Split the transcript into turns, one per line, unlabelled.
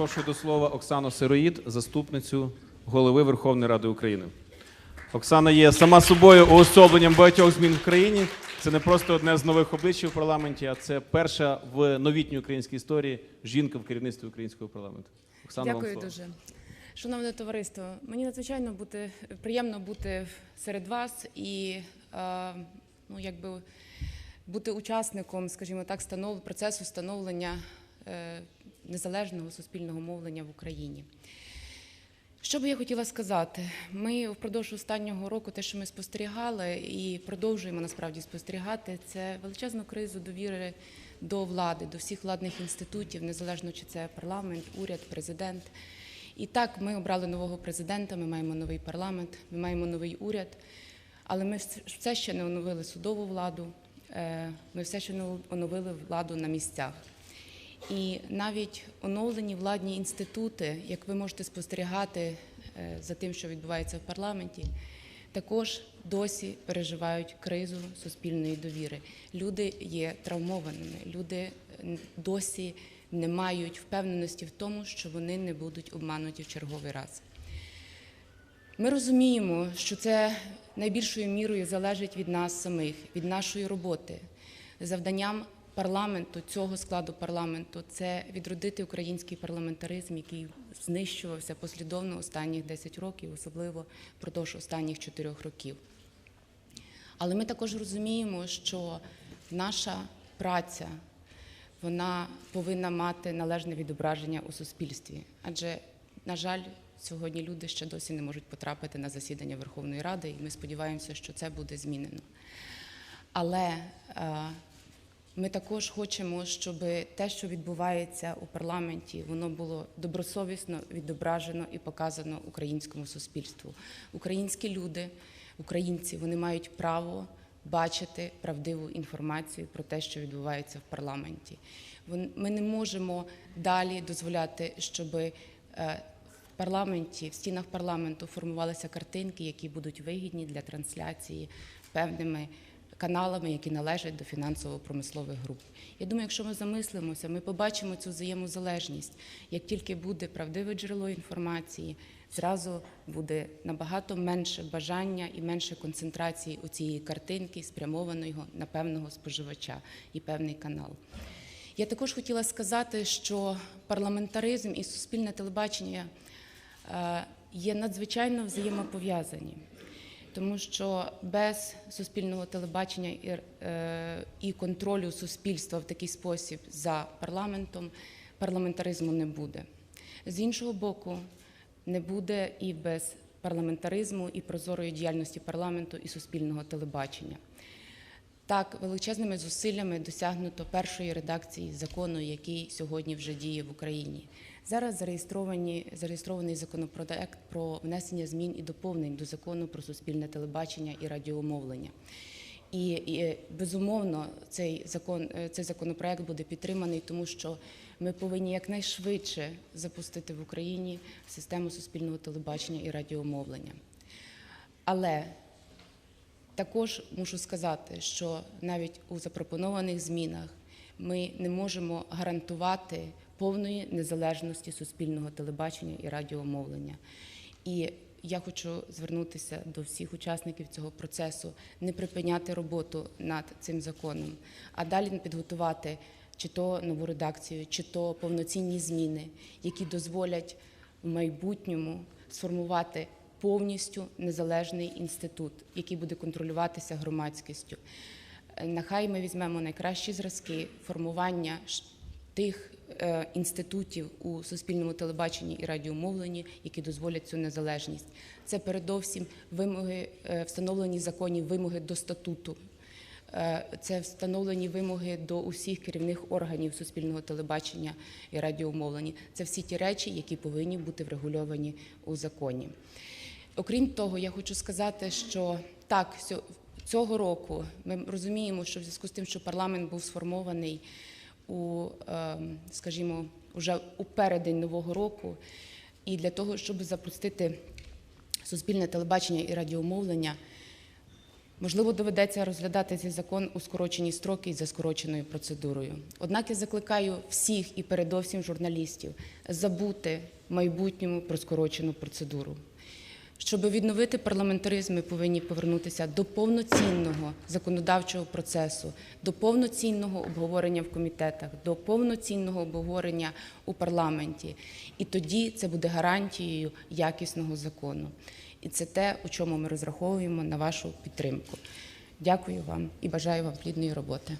Прошу до слова Оксану Сироїд, заступницю голови Верховної Ради України. Оксана є сама собою уособленням багатьох змін в країні. Це не просто одне з нових облич в парламенті, а це перша в новітній українській історії жінка в керівництві українського парламенту. Оксана, вам
Дякую
слово.
дуже. Шановне товариство, мені надзвичайно бути приємно бути серед вас і е, ну, якби бути учасником, скажімо так, станов, процесу становлення е, незалежного суспільного мовлення в Україні. Що би я хотіла сказати? Ми впродовж останнього року, те, що ми спостерігали, і продовжуємо насправді спостерігати, це величезну кризу довіри до влади, до всіх владних інститутів, незалежно чи це парламент, уряд, президент. І так, ми обрали нового президента, ми маємо новий парламент, ми маємо новий уряд, але ми все ще не оновили судову владу, е, ми все ще не оновили владу на місцях. І навіть оновлені владні інститути, як ви можете спостерігати е, за тим, що відбувається в парламенті, також досі переживають кризу суспільної довіри. Люди є травмованими, люди досі не мають впевненості в тому, що вони не будуть обмануті в черговий раз. Ми розуміємо, що це найбільшою мірою залежить від нас самих, від нашої роботи. Завданням парламенту, цього складу парламенту, це відродити український парламентаризм, який знищувався послідовно останніх 10 років, особливо впродовж останніх 4 років. Але ми також розуміємо, що наша праця вона повинна мати належне відображення у суспільстві. Адже, на жаль, сьогодні люди ще досі не можуть потрапити на засідання Верховної Ради, і ми сподіваємося, що це буде змінено. Але е, ми також хочемо, щоб те, що відбувається у парламенті, воно було добросовісно відображено і показано українському суспільству. Українські люди, українці, вони мають право бачити правдиву інформацію про те, що відбувається в парламенті. Ми не можемо далі дозволяти, щоб е, в парламенті, в стінах парламенту формувалися картинки, які будуть вигідні для трансляції певними каналами, які належать до фінансово-промислових груп. Я думаю, якщо ми замислимося, ми побачимо цю взаємозалежність. Як тільки буде правдиве джерело інформації, зразу буде набагато менше бажання і менше концентрації у цієї картинки, спрямованої на певного споживача і певний канал. Я також хотіла сказати, що парламентаризм і суспільне телебачення е, є надзвичайно взаємопов'язані, тому що без суспільного телебачення і, е, і контролю суспільства в такий спосіб за парламентом парламентаризму не буде. З іншого боку, не буде і без парламентаризму і прозорої діяльності парламенту і суспільного телебачення. Так, величезними зусиллями досягнуто першої редакції закону, який сьогодні вже діє в Україні. Зараз зареєстровані, зареєстрований законопроект про внесення змін і доповнень до закону про суспільне телебачення і радіомовлення. І, і безумовно цей закон, е, цей законопроект буде підтриманий, тому що ми повинні якнайшвидше запустити в Україні систему суспільного телебачення і радіомовлення. Але також мушу сказати, що навіть у запропонованих змінах ми не можемо гарантувати повної незалежності суспільного телебачення і радіомовлення. І я хочу звернутися до всіх учасників цього процесу, не припиняти роботу над цим законом, а далі підготувати чи то нову редакцію, чи то повноцінні зміни, які дозволять в майбутньому сформувати повністю незалежний інститут, який буде контролюватися громадськістю. Е, Нехай ми візьмемо найкращі зразки формування тих е, інститутів у суспільному телебаченні і радіомовленні, які дозволять цю незалежність. Це передовсім вимоги, е, встановлені в законі вимоги до статуту. Це встановлені вимоги до усіх керівних органів суспільного телебачення і радіомовлення. Це всі ті речі, які повинні бути врегульовані у законі. Окрім того, я хочу сказати, що так, цього року ми розуміємо, що в зв'язку з тим, що парламент був сформований у, ем, скажімо, уже у переддень нового року, і для того, щоб запустити суспільне телебачення і радіомовлення, Можливо, доведеться розглядати цей закон у скорочені строки і за скороченою процедурою. Однак я закликаю всіх і передовсім журналістів забути в майбутньому про скорочену процедуру. Щоб відновити парламентаризм, ми повинні повернутися до повноцінного законодавчого процесу, до повноцінного обговорення в комітетах, до повноцінного обговорення у парламенті. І тоді це буде гарантією якісного закону. І це те, у чому ми розраховуємо на вашу підтримку. Дякую вам і бажаю вам плідної роботи.